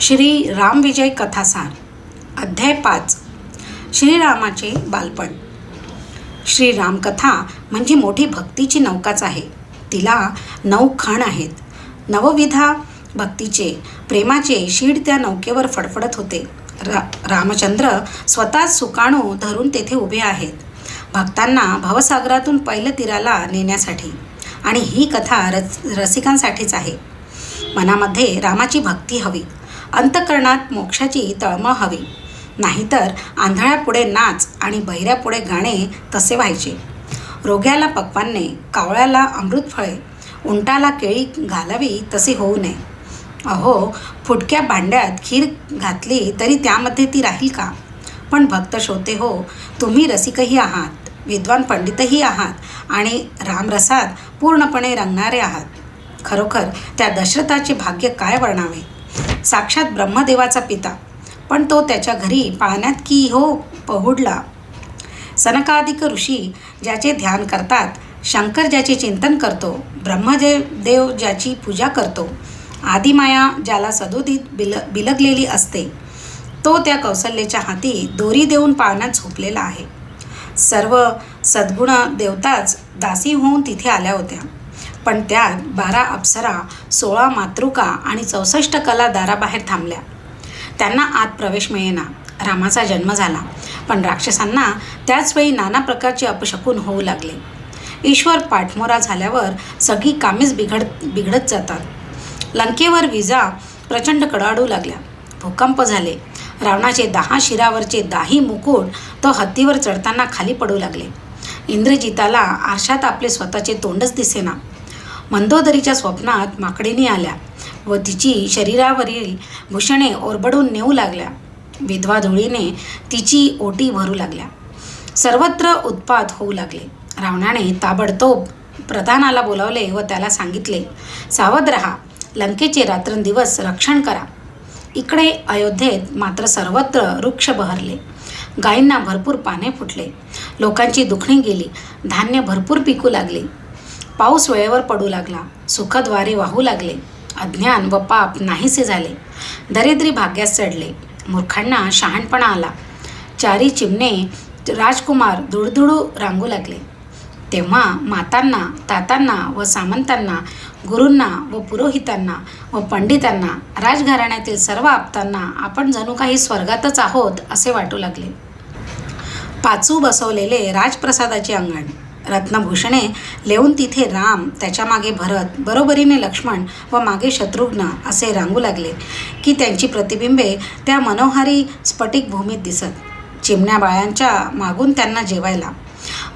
श्री रामविजय कथासार अध्याय पाच श्रीरामाचे बालपण. श्रीरामकथा म्हणजे मोठी भक्तीची नौकाच आहे. तिला नऊ खण आहेत. नवविधा भक्तीचे प्रेमाचे शीड त्या नौकेवर फडफडत होते. रा रामचंद्र स्वतःच सुकाणू धरून तेथे उभे आहेत. भक्तांना भवसागरातून पहिलं तीराला नेण्यासाठी. आणि ही कथा रस रसिकांसाठीच आहे. मनामध्ये रामाची भक्ती हवी. अंतकरणात मोक्षाची तळमळ हवी. नाहीतर आंधळ्यापुढे नाच आणि बहिऱ्यापुढे गाणे तसे व्हायचे. रोग्याला पक्वान्ने कावळ्याला अमृतफळे उंटाला केळी घालावी तसे होऊ नये. अहो फुटक्या भांड्यात खीर घातली तरी त्यामध्ये ती राहील का? पण भक्त श्रोते हो तुम्ही रसिकही आहात विद्वान पंडितही आहात आणि रामरसात पूर्णपणे रंगणारे आहात. खरोखर त्या दशरथाचे भाग्य काय वर्णावे? साक्षात ब्रह्मदेवाचा पिता. पण तो त्याच्या घरी पाळण्यात की हो पहुडला. सनकाधिक ऋषी ज्याचे ध्यान करतात शंकर ज्याचे चिंतन करतो ब्रह्मदेव देव ज्याची पूजा करतो आदिमाया ज्याला सदोदित बिल बिलगलेली असते तो त्या कौशल्याच्या हाती दोरी देऊन पाळण्यात झोपलेला आहे. सर्व सद्गुण देवताच दासी होऊन तिथे आल्या होत्या. पण त्यात बारा अप्सरा सोळा मातृका आणि चौसष्ट कला दाराबाहेर थांबल्या. त्यांना आत प्रवेश मिळेना. रामाचा जन्म झाला. पण राक्षसांना त्याचवेळी नाना प्रकारचे अपशकून होऊ लागले. ईश्वर पाठमोरा झाल्यावर सगळी कामेच बिघड बिघडत जातात. लंकेवर विजा प्रचंड कडाडू लागल्या. भूकंप झाले. रावणाचे दहा शिरावरचे दाही मुकुट तो हत्तीवर चढताना खाली पडू लागले. इंद्रजिताला आरशात आपले स्वतःचे तोंडच दिसेना. मंदोदरीच्या स्वप्नात माकडिणी आल्या व तिची शरीरावरील भूषणे ओरबडून नेऊ लागल्या. विधवा धुळीने तिची ओटी भरू लागल्या. सर्वत्र उत्पात होऊ लागले. रावणाने ताबडतोब प्रधानाला बोलावले व त्याला सांगितले सावध रहा लंकेचे रात्रंदिवस रक्षण करा. इकडे अयोध्येत मात्र सर्वत्र वृक्ष बहरले. गायींना भरपूर पाने फुटले. लोकांची दुखणी गेली. धान्य भरपूर पिकू लागले. पाऊस वेळेवर पडू लागला. सुखद्वारे वाहू लागले. अज्ञान व पाप नाहीसे झाले. दरिद्री भाग्यास चढले. मूर्खांना शहाणपणा आला. चारी चिमणे राजकुमार दुडदुडू रांगू लागले. तेव्हा मातांना तातांना व सामंतांना गुरूंना व पुरोहितांना व पंडितांना राजघराण्यातील सर्व आप्तांना आपण जणू काही स्वर्गातच आहोत असे वाटू लागले. पाचू बसवलेले राजप्रसादाचे अंगण. रत्नभूषणे लेऊन तिथे राम त्याच्यामागे भरत बरोबरीने लक्ष्मण व मागे शत्रुघ्न असे रांगू लागले की त्यांची प्रतिबिंबे त्या मनोहारी स्फटिक भूमीत दिसत. चिमण्या बाळांच्या मागून त्यांना जेवायला.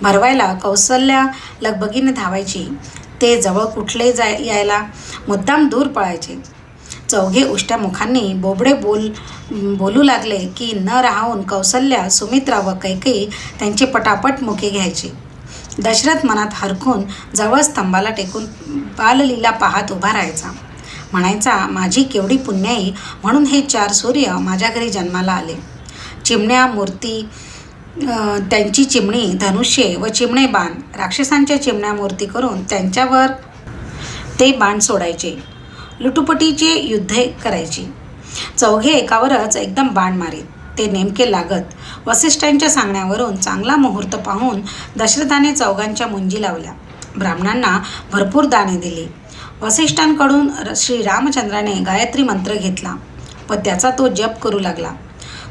भरवायला कौशल्या लगबगीने धावायची. ते जवळ कुठले जाय यायला मुद्दाम दूर पळायचे. चौघे उष्ट्यामुखांनी बोबडे बोल बोलू लागले की न राहून कौसल्या सुमित्रा व कैकेयी त्यांचे पटापट मुके घ्यायचे. दशरथ मनात हरकून जवळ स्तंभाला टेकून बाललीला पाहत उभा राहायचा. म्हणायचा माझी केवढी पुण्याई म्हणून हे चार सूर्य माझ्या घरी जन्माला आले. चिमण्या मूर्ती त्यांची चिमणी धनुष्ये व चिमणे बाण. राक्षसांच्या चिमण्या मूर्ती करून त्यांच्यावर ते बाण सोडायचे. लुटुपटीचे युद्धे करायची. चौघे एकावरच एकदम बाण मारीत. ते नेमके लागत वसिष्ठांच्या सांगण्यावरून चांगला मुहूर्त पाहून दशरथाने चौघांच्या मुंजी लावल्या. ब्राह्मणांना भरपूर दाने दिली. वसिष्ठांकडून श्री रामचंद्राने गायत्री मंत्र घेतला व त्याचा तो जप करू लागला.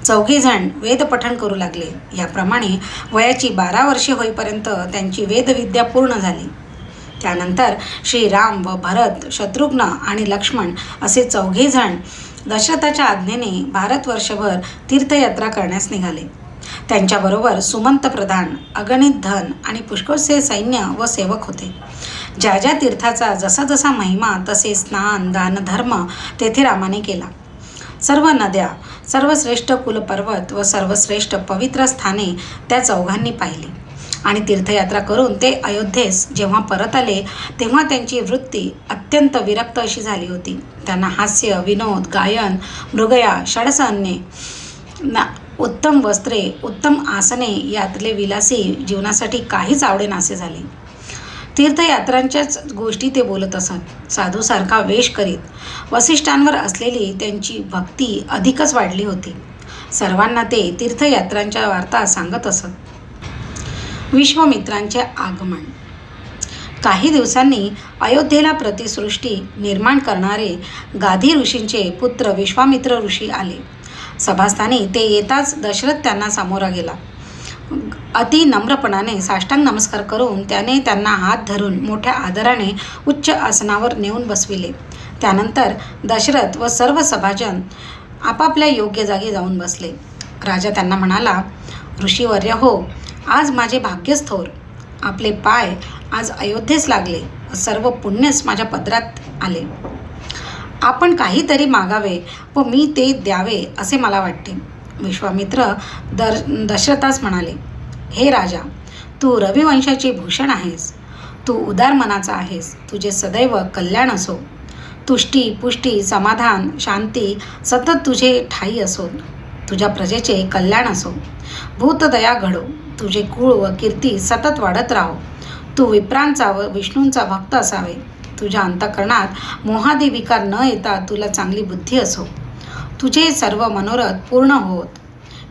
चौघेजण वेदपठण करू लागले. याप्रमाणे वयाची बारा वर्षे होईपर्यंत त्यांची वेदविद्या पूर्ण झाली. त्यानंतर श्रीराम व भरत शत्रुघ्न आणि लक्ष्मण असे चौघेजण दशरथाच्या आज्ञेने भारतवर्षभर तीर्थयात्रा करण्यास निघाले. त्यांच्याबरोबर सुमंत प्रधान अगणित धन आणि पुष्कळसे सैन्य व सेवक होते. ज्या ज्या तीर्थाचा जसा जसा महिमा तसे स्नान दान धर्म तेथे रामाने केला. सर्व नद्या सर्वश्रेष्ठ कुलपर्वत व सर्वश्रेष्ठ पवित्र स्थाने त्या चौघांनी पाहिली. आणि तीर्थयात्रा करून ते अयोध्येस जेव्हा परत आले तेव्हा त्यांची वृत्ती अत्यंत विरक्त अशी झाली होती. त्यांना हास्य विनोद गायन मृगया षडसान्ये ना उत्तम वस्त्रे उत्तम आसने यातले विलासी जीवनासाठी काहीच आवडेनासे झाले. तीर्थयात्रांच्याच गोष्टी ते बोलत असत. साधूसारखा वेश करीत वसिष्ठांवर असलेली त्यांची भक्ती अधिकच वाढली होती. सर्वांना ते तीर्थयात्रांच्या वार्ता सांगत असत. विश्वामित्रांचे आगमन. काही दिवसांनी अयोध्येला प्रतिसृष्टी निर्माण करणारे गाधी ऋषींचे पुत्र विश्वामित्र ऋषी आले. सभास्थानी ते येताच दशरथ त्यांना सामोरा गेला. अति नम्रपणाने साष्टांग नमस्कार करून त्याने त्यांना हात धरून मोठ्या आदराने उच्च आसनावर नेऊन बसविले. त्यानंतर दशरथ व सर्व सभाजन आपापल्या योग्य जागी जाऊन बसले. राजा त्यांना म्हणाला ऋषीवर्य हो आज माझे भाग्यस्थोर आपले पाय आज अयोध्येस लागले सर्व पुण्यच माझ्या पदरात आले. आपण काहीतरी मागावे व मी ते द्यावे असे मला वाटते. विश्वामित्र दर दशरथास म्हणाले हे राजा तू रविवंशाचे भूषण आहेस. तू उदार मनाचा आहेस. तुझे सदैव कल्याण असो. तुष्टी पुष्टी समाधान शांती सतत तुझे ठाई असो. तुझ्या प्रजेचे कल्याण असो. भूतदया घडो. तुझे कुळ व कीर्ती सतत वाढत राहो. तू विप्रांचा व विष्णूंचा भक्त असावे. तुझ्या अंतकरणात मोहादी विकार न येता तुला चांगली बुद्धी असो. तुझे सर्व मनोरथ पूर्ण होत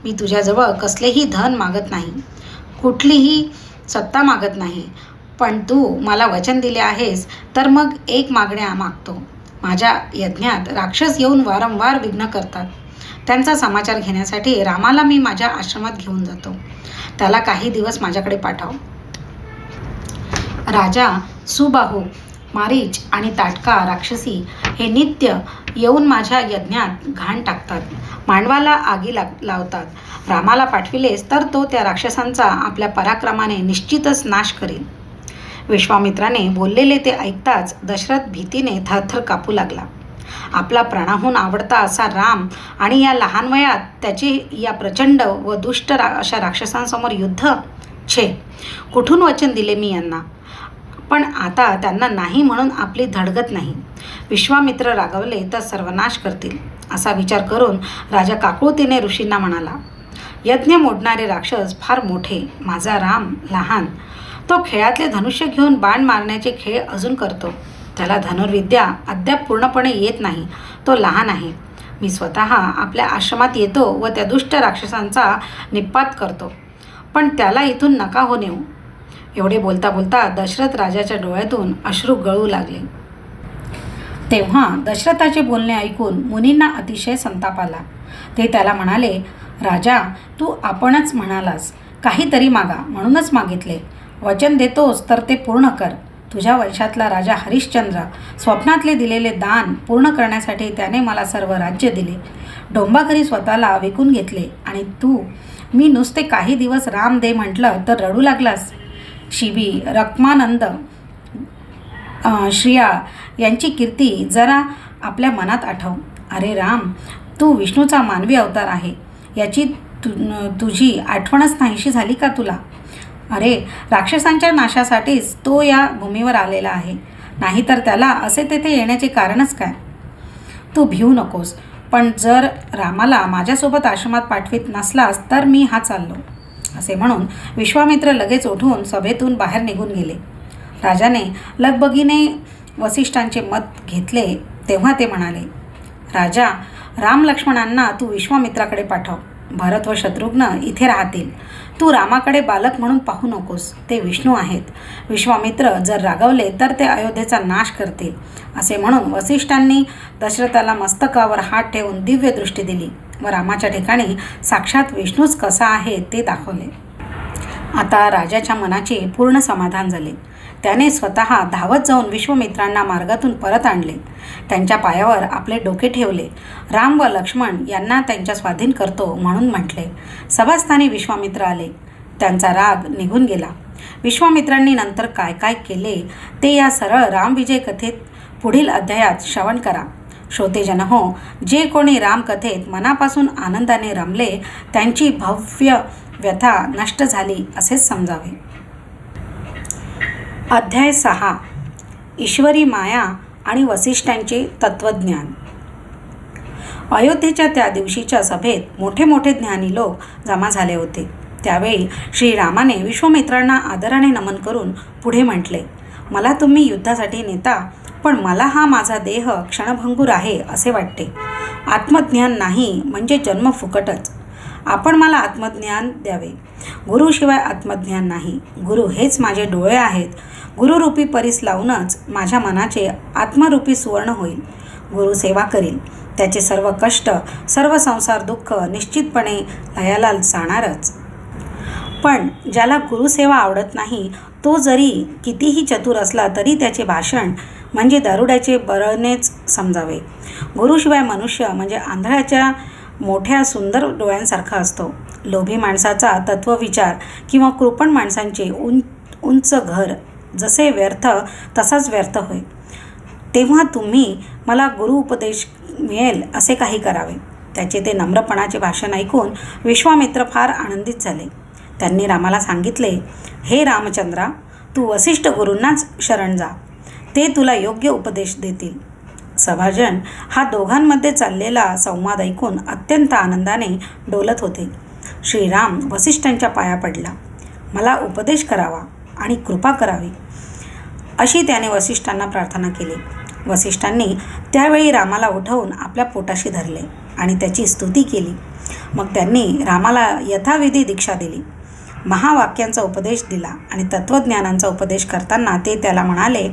मी तुझ्याजवळ कसलेही धन मागत नाही. कुठलीही सत्ता मागत नाही. पण तू मला वचन दिले आहेस तर मग एक मागण्या मागतो. माझ्या यज्ञात राक्षस येऊन वारंवार विघ्न करतात. त्यांचा समाचार घेण्यासाठी रामाला मी माझ्या आश्रमात घेऊन जातो. त्याला काही दिवस माझ्याकडे पाठव. राजा सुबाहू मारीच आणि ताटका राक्षसी हे नित्य येऊन माझ्या यज्ञात घाण टाकतात. मांडवाला आगी लाग लावतात. रामाला पाठविलेस तर तो त्या राक्षसांचा आपल्या पराक्रमाने निश्चितच नाश करेल. विश्वामित्राने बोललेले ते ऐकताच दशरथ भीतीने थरथर कापू लागला. आपला प्राणाहून आवडता असा राम आणि या लहान वयात त्याची या प्रचंड व दुष्ट रा अशा राक्षसांसमोर युद्ध? छे. कुठून वचन दिले मी यांना? पण आता त्यांना नाही म्हणून आपली धडगत नाही. विश्वामित्र रागवले तर सर्वनाश करतील असा विचार करून राजा काकुळतीने ऋषींना म्हणाला यज्ञ मोडणारे राक्षस फार मोठे माझा राम लहान. तो खेळातले धनुष्य घेऊन बाण मारण्याचे खेळ अजून करतो. त्याला धनुर्विद्या अद्याप पूर्णपणे येत नाही. तो लहान आहे. मी स्वतः आपल्या आश्रमात येतो व त्या दुष्ट राक्षसांचा निपात करतो. पण त्याला इथून नका हो नेऊ. एवढे बोलता बोलता दशरथ राजाच्या डोळ्यातून अश्रू गळू लागले. तेव्हा दशरथाचे बोलणे ऐकून मुनींना अतिशय संताप आला. ते त्याला म्हणाले राजा तू आपणच म्हणालास. काहीतरी मागा. म्हणूनच मागितले. वचन देतोस तर ते पूर्ण कर. तुझ्या वंशातला राजा हरिश्चंद्र स्वप्नातले दिलेले दान पूर्ण करण्यासाठी त्याने मला सर्व राज्य दिले. डोंबाघरी स्वतःला विकून घेतले. आणि तू मी नुसते काही दिवस राम दे म्हटलं तर रडू लागलास? शिबी रक्मानंद श्रिया यांची कीर्ती जरा आपल्या मनात आठव. अरे राम तू विष्णूचा मानवी अवतार आहे. याची तु तुझी आठवणच नाहीशी झाली का तुला? अरे राक्षसांच्या नाशासाठीच तो या भूमीवर आलेला आहे. नाहीतर त्याला असे तेथे येण्याचे कारणच काय? तू भिवू नकोस पण जर रामाला माझ्यासोबत आश्रमात पाठवित नसलास तर मी हा चाललो असे म्हणून विश्वामित्र लगेच उठून सभेतून बाहेर निघून गेले. राजाने लगबगीने वसिष्ठांचे मत घेतले तेव्हा ते म्हणाले राजा राम लक्ष्मणांना तू विश्वामित्राकडे पाठव. भरत व शत्रुघ्न इथे राहतील. तू रामाकडे बालक म्हणून पाहू नकोस. ते विष्णू आहेत. विश्वामित्र जर रागवले तर ते अयोध्येचा नाश करतील असे म्हणून वसिष्ठांनी दशरथाला मस्तकावर हात ठेवून दिव्य दृष्टी दिली व रामाच्या ठिकाणी साक्षात विष्णूच कसा आहे ते दाखवले. आता राजाच्या मनाचे पूर्ण समाधान झाले. त्याने स्वतः धावत जाऊन विश्वमित्रांना मार्गातून परत आणले. त्यांच्या पायावर आपले डोके ठेवले. राम व लक्ष्मण यांना त्यांच्या स्वाधीन करतो म्हणून म्हटले. सभास्थानी विश्वामित्र आले. त्यांचा राग निघून गेला. विश्वामित्रांनी नंतर काय काय केले ते या सरळ रामविजय कथेत पुढील अध्यायात श्रवण करा. श्रोतेजन हो जे कोणी रामकथेत मनापासून आनंदाने रमले त्यांची भव्य व्यथा नष्ट झाली असेच समजावे. अध्याय सहा. ईश्वरी माया आणि वसिष्ठांचे तत्त्वज्ञान. अयोध्येच्या त्या दिवशीच्या सभेत मोठे मोठे ज्ञानी लोक जमा झाले होते. त्यावेळी श्रीरामाने विश्वमित्रांना आदराने नमन करून पुढे म्हटले मला तुम्ही युद्धासाठी नेता पण मला हा माझा देह क्षणभंगूर आहे असे वाटते. आत्मज्ञान नाही म्हणजे जन्म फुकटच. आपण मला आत्मज्ञान द्यावे. गुरुशिवाय आत्मज्ञान नाही. गुरु हेच माझे डोळे आहेत. गुरुरूपी परीस लावूनच माझ्या मनाचे आत्मरूपी सुवर्ण होईल. गुरुसेवा करील. त्याचे सर्व कष्ट सर्व संसार दुःख निश्चितपणे लयाला जाणारच. पण ज्याला गुरुसेवा आवडत नाही तो जरी कितीही चतुर असला तरी त्याचे भाषण म्हणजे दारुड्याचे बरळणेच समजावे. गुरुशिवाय मनुष्य म्हणजे आंधळ्याच्या मोठ्या सुंदर डोळ्यांसारखा असतो. लोभी माणसाचा तत्वविचार किंवा कृपण माणसांचे उं उंच घर जसे व्यर्थ तसाच व्यर्थ होय. तेव्हा तुम्ही मला गुरु उपदेश मिळेल असे काही करावे. त्याचे ते नम्रपणाचे भाषण ऐकून विश्वामित्र फार आनंदित झाले. त्यांनी रामाला सांगितले हे रामचंद्रा तू वसिष्ठ गुरूंनाच शरण जा. ते तुला योग्य उपदेश देतील. सभाजन हा दोघांमध्ये चाललेला संवाद ऐकून अत्यंत आनंदाने डोलत होते. श्रीराम वसिष्ठांच्या पाया पडला. मला उपदेश करावा आणि कृपा करावी. अशी त्याने वसिष्ठांना प्रार्थना केली. वसिष्ठांनी त्यावेळी रामाला उठवून आपल्या पोटाशी धरले आणि त्याची स्तुती केली. मग त्यांनी रामाला यथाविधी दीक्षा दिली. महावाक्यांचा उपदेश दिला आणि तत्त्वज्ञानांचा उपदेश करताना ते त्याला म्हणाले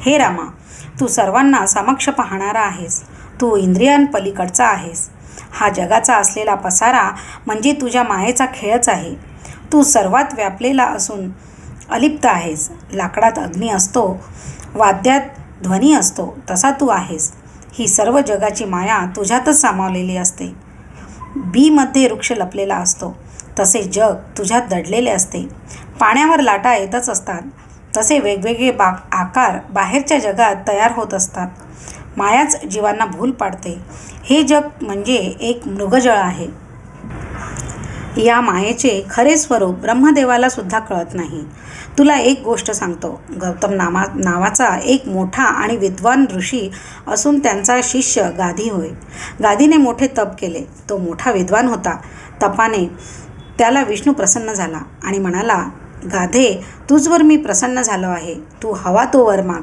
हे रामा तू सर्वांना समक्ष पाहणारा आहेस. तू इंद्रियांपलीकडचा आहेस. हा जगाचा असलेला पसारा म्हणजे तुझ्या मायेचा खेळच आहे. तू सर्वात व्यापलेला असून अलिप्त आहेस. लाकडात अग्नी असतो वाद्यात ध्वनी असतो तसा तू आहेस. ही सर्व जगाची माया तुझ्यातच सामावलेली असते. बीमध्ये वृक्ष लपलेला असतो तसे जग तुझ्यात दडलेले असते. पाण्यावर लाटा येतच असतात तसे वेगवेगळे बा आकार बाहेरच्या जगात तयार होत असतात. मायाच जीवांना भूल पाडते. हे जग म्हणजे एक मृगजळ आहे. या मायेचे खरे स्वरूप ब्रह्मदेवाला सुद्धा कळत नाही. तुला एक गोष्ट सांगतो. गौतम नामा नावाचा एक मोठा आणि विद्वान ऋषी असून त्यांचा शिष्य गाधी होय. गादीने मोठे तप केले. तो मोठा विद्वान होता. तपाने त्याला विष्णू प्रसन्न झाला आणि म्हणाला गाधे तुझवर मी प्रसन्न झालो आहे. तू हवा तो वर माग.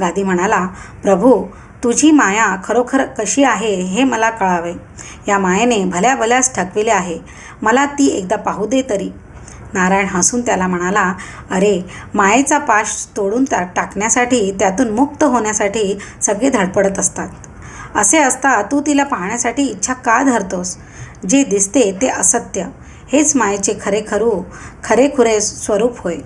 गादी म्हणाला प्रभू तुझी माया खरोखर कशी आहे हे मला कळावे. या मायेने भल्या भल्यास ठकविले आहे. मला ती एकदा पाहू दे तरी. नारायण हसून त्याला म्हणाला अरे मायेचा पाश तोडून टा टाकण्यासाठी त्यातून मुक्त होण्यासाठी सगळे धडपडत असतात. असे असता तू तिला पाहण्यासाठी इच्छा का धरतोस? जे दिसते ते असत्य. हेच मायेचे खरे खरू खरेखुरे स्वरूप होय.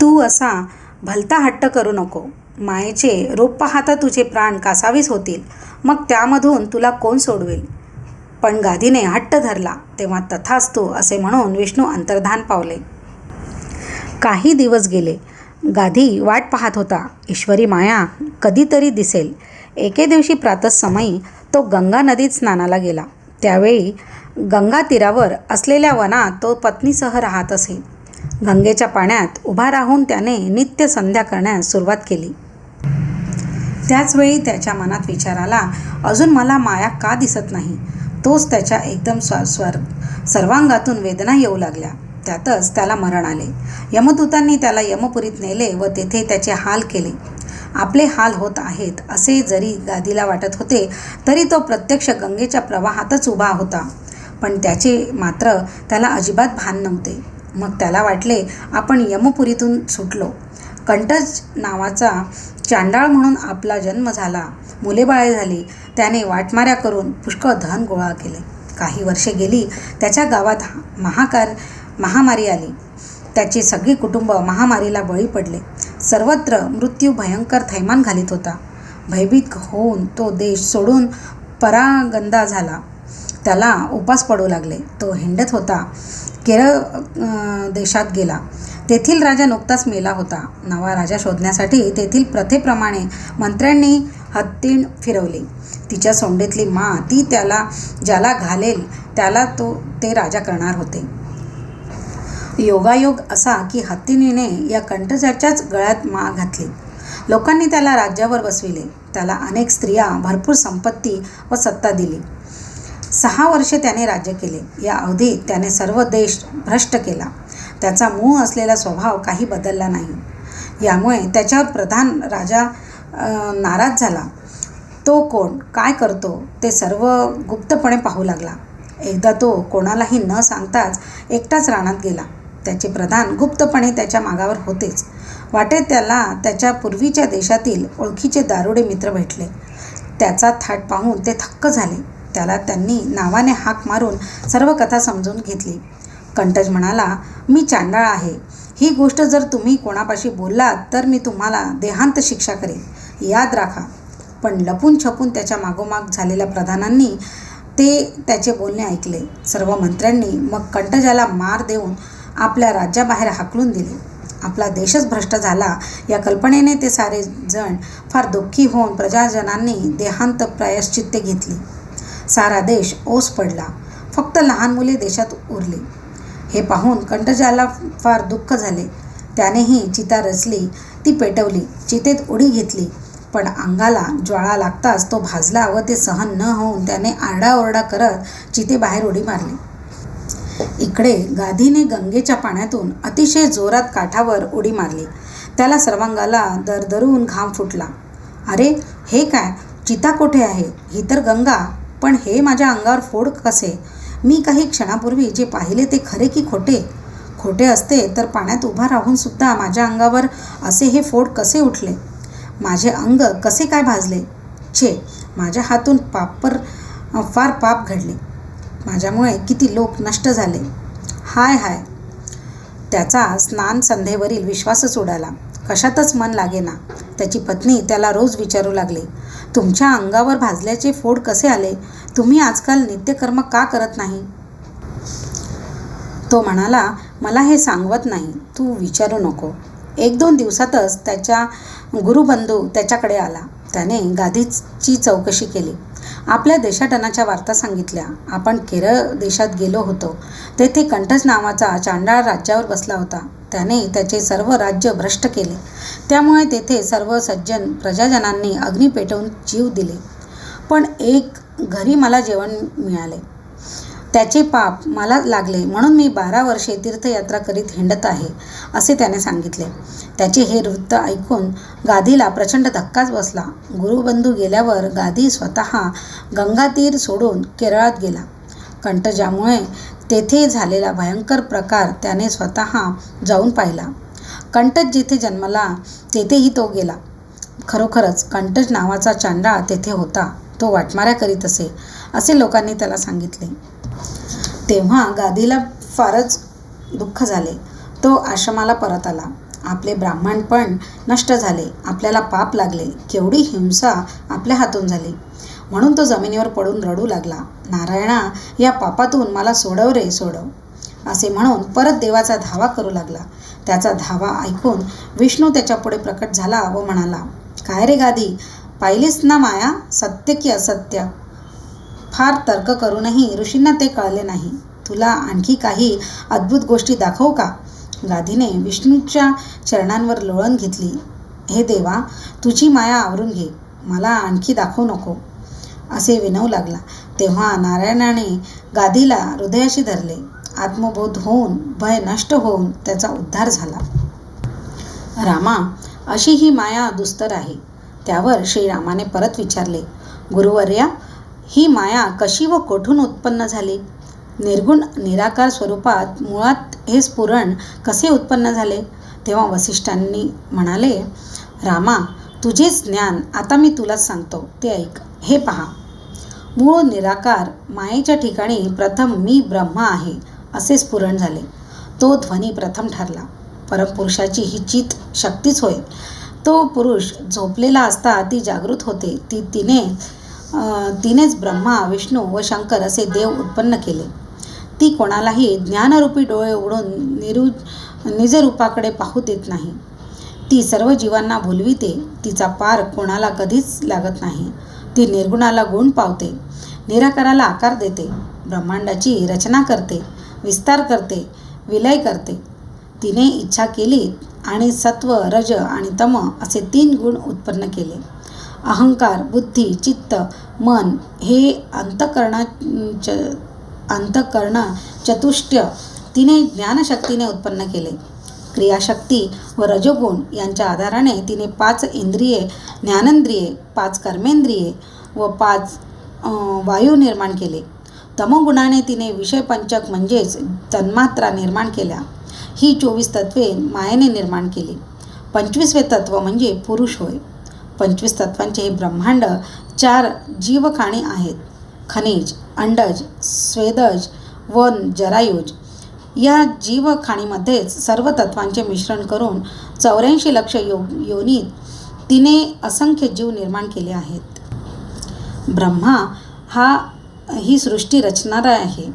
तू असा भलता हट्ट करू नको. मायेचे रूप पाहता तुझे प्राण कासावीस होतील. मग त्यामधून तुला कोण सोडवेल? पण गादीने हट्ट धरला तेव्हा तथास्तू असे म्हणून विष्णू अंतर्धान पावले. काही दिवस गेले. गाधी वाट पाहत होता. ईश्वरी माया कधीतरी दिसेल. एके दिवशी प्रातःसमयी तो गंगा नदीत स्नानाला गेला. त्यावेळी गंगा तीरावर असलेल्या वनात तो पत्नीसह राहत असे. गंगेच्या पाण्यात उभा राहून त्याने नित्य संध्या करण्यास सुरुवात केली. त्याचवेळी त्याच्या मनात विचार आला अजून मला माया का दिसत नाही? तोच त्याच्या एकदम स्व स्वर सर्वांगातून वेदना येऊ लागल्या. त्यातच त्याला मरण आले. यमदूतांनी त्याला यमपुरीत नेले व तेथे त्याचे हाल केले. आपले हाल होत आहेत असे जरी गादीला वाटत होते तरी तो प्रत्यक्ष गंगेच्या प्रवाहातच उभा होता. पण त्याचे मात्र त्याला अजिबात भान नव्हते. मग त्याला वाटले आपण यमपुरीतून सुटलो. कंटज नावाचा चांडाळ म्हणून आपला जन्म झाला मुलेबाळे झाली त्याने वाटमाऱ्या करून पुष्कळ धन गोळा केले. काही वर्षे गेली त्याच्या गावात महाकार महामारी आली. त्याचे सगळे कुटुंब महामारीला बळी पडले. सर्वत्र मृत्यू भयंकर थैमान घालीत होता. भयभीत होऊन तो देश सोडून परागंदा झाला. त्याला उपास पडू लागले. तो हिंडत होता. केरळ देशात गेला. तेथील राजा नुकताच मेला होता. नवा राजा शोधण्यासाठी तेथील प्रथेप्रमाणे मंत्र्यांनी हत्तीण फिरवली. तिच्या सोंडेतली मा ती त्याला ज्याला घालेल त्याला तो ते राजा करणार होते. योगायोग असा की हत्तीणीने या कंठजाच्याच गळ्यात मा घातली. लोकांनी त्याला राज्यावर बसविले. त्याला अनेक स्त्रिया भरपूर संपत्ती व सत्ता दिली. सहा वर्षे त्याने राज्य केले. या अवधीत त्याने सर्व देश भ्रष्ट केला. त्याचा मूळ असलेला स्वभाव काही बदलला नाही. यामुळे त्याच्यावर प्रधान राजा नाराज झाला. तो कोण? काय करतो? ते सर्व गुप्तपणे पाहू लागला. एकदा तो कोणालाही न सांगताच एकटाच रानात गेला. त्याचे प्रधान गुप्तपणे त्याच्या मागावर होतेच. वाटेत त्याला त्याच्या पूर्वीच्या देशातील ओळखीचे दारुडे मित्र भेटले. त्याचा थाट पाहून ते थक्क झाले. त्याला त्यांनी नावाने हाक मारून सर्व कथा समजून घेतली. कंटज म्हणाला मी चांडाळ आहे. ही गोष्ट जर तुम्ही कोणापाशी बोललात तर मी तुम्हाला देहांत शिक्षा करेन. याद राखा. पण लपून छपून त्याच्या मागोमाग झालेल्या प्रधानांनी ते त्याचे बोलणे ऐकले. सर्व मंत्र्यांनी मग कंटजाला मार देऊन आपल्या राज्याबाहेर हाकलून दिले. आपला देशच भ्रष्ट झाला. या कल्पनेने ते सारे जण फार दुःखी होऊन प्रजाजनांनी देहांत प्रायश्चित्ते घेतली. सारा देश ओस पडला. फक्त लहान मुले देशात उरली. हे पाहून कंठजाला फार दुःख झाले. त्यानेही चिता रचली ती पेटवली चितेत उडी घेतली. पण अंगाला ज्वाळा लागताच तो भाजला व ते सहन न होऊन त्याने आरडाओरडा करत चितेबाहेर उडी मारली. इकडे गाधीने गंगेच्या पाण्यातून अतिशय जोरात काठावर उडी मारली. त्याला सर्वांगाला दरदरून घाम फुटला. अरे हे काय? चिता कोठे आहे? ही तर गंगा. पण हे माझ्या अंगावर फोड कसे? मी काही क्षणापूर्वी जे पाहिले ते खरे की खोटे? खोटे असते तर पाण्यात उभा राहूनसुद्धा माझ्या अंगावर असे हे फोड कसे उठले? माझे अंग कसे काय भाजले? छे माझ्या हातून पापर फार पाप घडले. माझ्यामुळे किती लोक नष्ट झाले. हाय हाय. त्याचा स्नान संध्येवरील विश्वासच उडाला. कशातच मन लागेना. त्याची पत्नी त्याला रोज विचारू लागली तुमच्या अंगावर भाजल्याचे फोड कसे आले? तुम्ही आजकाल नित्यकर्म का करत नाही? तो म्हणाला मला हे सांगवत नाही तू विचारू नको. एक दोन दिवसातच त्याच्या गुरुबंधू त्याच्याकडे आला. त्याने गादीची चौकशी केली. आपल्या देशाटनाच्या वार्ता सांगितल्या. आपण केरळ देशात गेलो होतो. तेथे कंठस नावाचा चांडाळ राज्यावर बसला होता. त्याने त्याचे सर्व राज्य भ्रष्ट केले. त्यामुळे तेथे सर्व सज्जन प्रजाजनांनी अग्नी पेटवून जीव दिले. पण एक घरी मला जेवण मिळाले. त्याचे पाप मला लागले. म्हणून मी बारा वर्षे तीर्थयात्रा करीत हिंडत आहे असे त्याने सांगितले. त्याचे हे वृत्त ऐकून गादीला प्रचंड धक्काच बसला. गुरुबंधू गेल्यावर गादी स्वतः गंगातीर सोडून केरळात गेला. कंटजामुळे तेथे झालेला भयंकर प्रकार त्याने स्वतः जाऊन पाहिला. कंटज जिथे जन्मला तेथेही तो गेला. खरोखरच कंटज नावाचा चांडा तेथे होता. तो वाटमाऱ्या करीत असे असे लोकांनी त्याला सांगितले. तेव्हा गादीला फारच दुःख झाले. तो आश्रमाला परत आला. आपले ब्राह्मण पण नष्ट झाले. आपल्याला पाप लागले. केवढी हिंसा आपल्या हातून झाली. म्हणून तो जमिनीवर पडून रडू लागला. नारायणा या पापातून मला सोडव रे सोडव. असे म्हणून परत देवाचा धावा करू लागला. त्याचा धावा ऐकून विष्णू त्याच्यापुढे प्रकट झाला व म्हणाला काय रे गादी पाहिलीस ना माया? सत्य की असत्य? फार तर्क करूनही ऋषींना ते कळले नाही. तुला आणखी काही अद्भुत गोष्टी दाखवू का? गाधीने विष्णूच्या चरणांवर लोळण घेतली. हे देवा तुझी माया आवरून घे. मला आणखी दाखवू नको. असे विनवू लागला. तेव्हा नारायणाने गादीला हृदयाशी धरले. आत्मबोध होऊन भय नष्ट होऊन त्याचा उद्धार झाला. रामा अशी ही माया दुस्तर आहे. त्यावर श्रीरामाने परत विचारले गुरुवर्या ही माया कशी व कोठून उत्पन्न झाली? निर्गुण निराकार स्वरूपात मुळात हे स्फुरण कसे उत्पन्न झाले? तेव्हा वसिष्ठांनी म्हणाले रामा तुझेच ज्ञान आता मी तुलाच सांगतो. ते ऐक. हे पहा. मूळ निराकार मायेच्या ठिकाणी प्रथम मी ब्रह्म आहे असे स्फुरण झाले. तो ध्वनी प्रथम ठरला. परमपुरुषाची ही चित शक्तीच होय. तो पुरुष झोपलेला असता ती जागृत होते. ती तिने तिनेच ब्रह्मा विष्णू व शंकर असे देव उत्पन्न केले. ती कोणालाही ज्ञानरूपी डोळे उघडून निरु निजरूपाकडे पाहू देत नाही. ती सर्व जीवांना भुलविते. तिचा पार कोणाला कधीच लागत नाही. ती निर्गुणाला गुण पावते. निराकाराला आकार देते. ब्रह्मांडाची रचना करते. विस्तार करते. विलय करते. तिने इच्छा केली आणि सत्व रज आणि तम असे तीन गुण उत्पन्न केले. अहंकार बुद्धी चित्त मन हे अंतकरणा च अंतकरण चतुष्ट्य तिने ज्ञानशक्तीने उत्पन्न केले. क्रियाशक्ती व रजोगुण यांच्या आधाराने तिने पाच इंद्रिये ज्ञानेंद्रिये पाच कर्मेंद्रिये व पाच वायू निर्माण केले. तमोगुणाने तिने विषयपंचक म्हणजेच तन्मात्रा निर्माण केल्या. ही चोवीस तत्वे मायेने निर्माण केली. पंचवीसवे तत्व म्हणजे पुरुष होय. पंचवीस तत्वांचे हे ब्रह्मांड चार जीवखाणी आहेत. खनिज अंडज स्वेदज वन जरायुज. या जीवखाणीमध्येच सर्व तत्वांचे मिश्रण करून चौऱ्याऐंशी लक्ष यो योनीत तिने असंख्य जीव निर्माण केले आहेत. ब्रह्मा हा ही सृष्टी रचणारा आहे.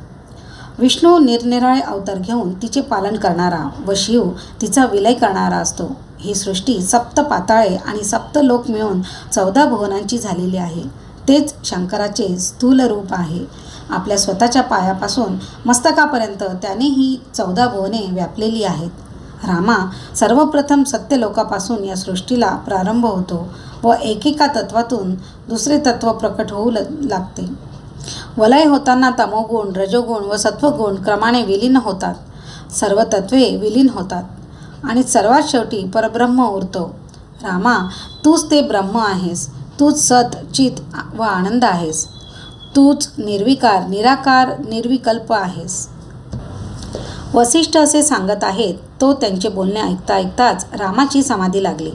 विष्णू निरनिराळे अवतार घेऊन तिचे पालन करणारा व शिव तिचा विलय करणारा असतो. ही सृष्टी सप्त पाताळे आणि सप्त लोक मिळून चौदा भुवनांची झालेली आहे. तेच शंकराचे स्थूल रूप आहे. आपल्या स्वतःच्या पायापासून मस्तकापर्यंत त्याने ही चौदा भुवने व्यापलेली आहेत. रामा सर्वप्रथम सत्यलोकापासून या सृष्टीला प्रारंभ होतो व एकेका तत्वातून दुसरे तत्व प्रकट होऊ ल लागते. वलय होताना तमोगुण रजोगुण व सत्वगुण क्रमाने विलीन होतात. सर्व तत्वे विलीन होतात आणि सर्वात शेवटी परब्रह्म उरतो. रामा तूच ते ब्रह्म आहेस तूच सत चित व आनंद आहेस. तूच निर्विकार निराकार निर्विकल्प आहेस. वसिष्ठ असे सांगत आहेत तो त्यांचे बोलणे ऐकता ऐकताच रामाची समाधी लागली.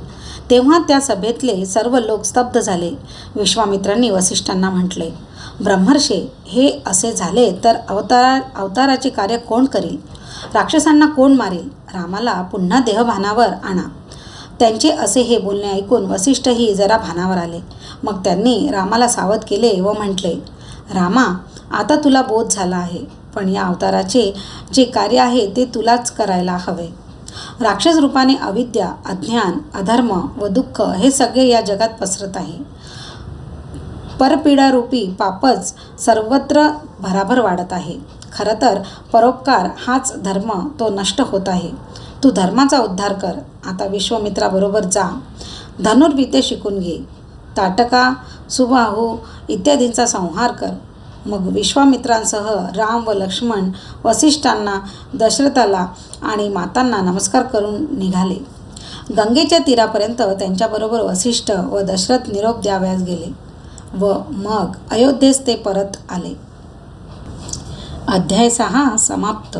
तेव्हा त्या सभेतले सर्व लोक स्तब्ध झाले. विश्वामित्रांनी वसिष्ठांना म्हटले ब्रह्मर्षे हे असे झाले तर अवतारा अवताराचे कार्य कोण करील? राक्षसांना कोण मारेल? रामाला पुन्हा देहभानावर आणा. त्यांचे असे हे बोलणे ऐकून वसिष्ठही जरा भानावर आले. मग त्यांनी रामाला सावध केले व म्हटले रामा आता तुला बोध झाला आहे पण या अवताराचे जे कार्य आहे ते तुलाच करायला हवे. राक्षस रूपाने अविद्या अज्ञान अधर्म व दुःख हे सगळे या जगात पसरत आहे. परपीडारूपी पापच सर्वत्र भराभर वाढत आहे. खरं तर परोपकार हाच धर्म तो नष्ट होत आहे. तू धर्माचा उद्धार कर. आता विश्वमित्राबरोबर जा. धनुर्विद्या शिकून घे. ताटका सुबाहू इत्यादींचा संहार कर. मग विश्वामित्रांसह राम व लक्ष्मण वसिष्ठांना दशरथाला आणि मातांना नमस्कार करून निघाले. गंगेच्या तीरापर्यंत त्यांच्याबरोबर वसिष्ठ व दशरथ निरोप द्यावयास गेले व मग अयोध्येस ते परत आले. अध्याय सहा समाप्त.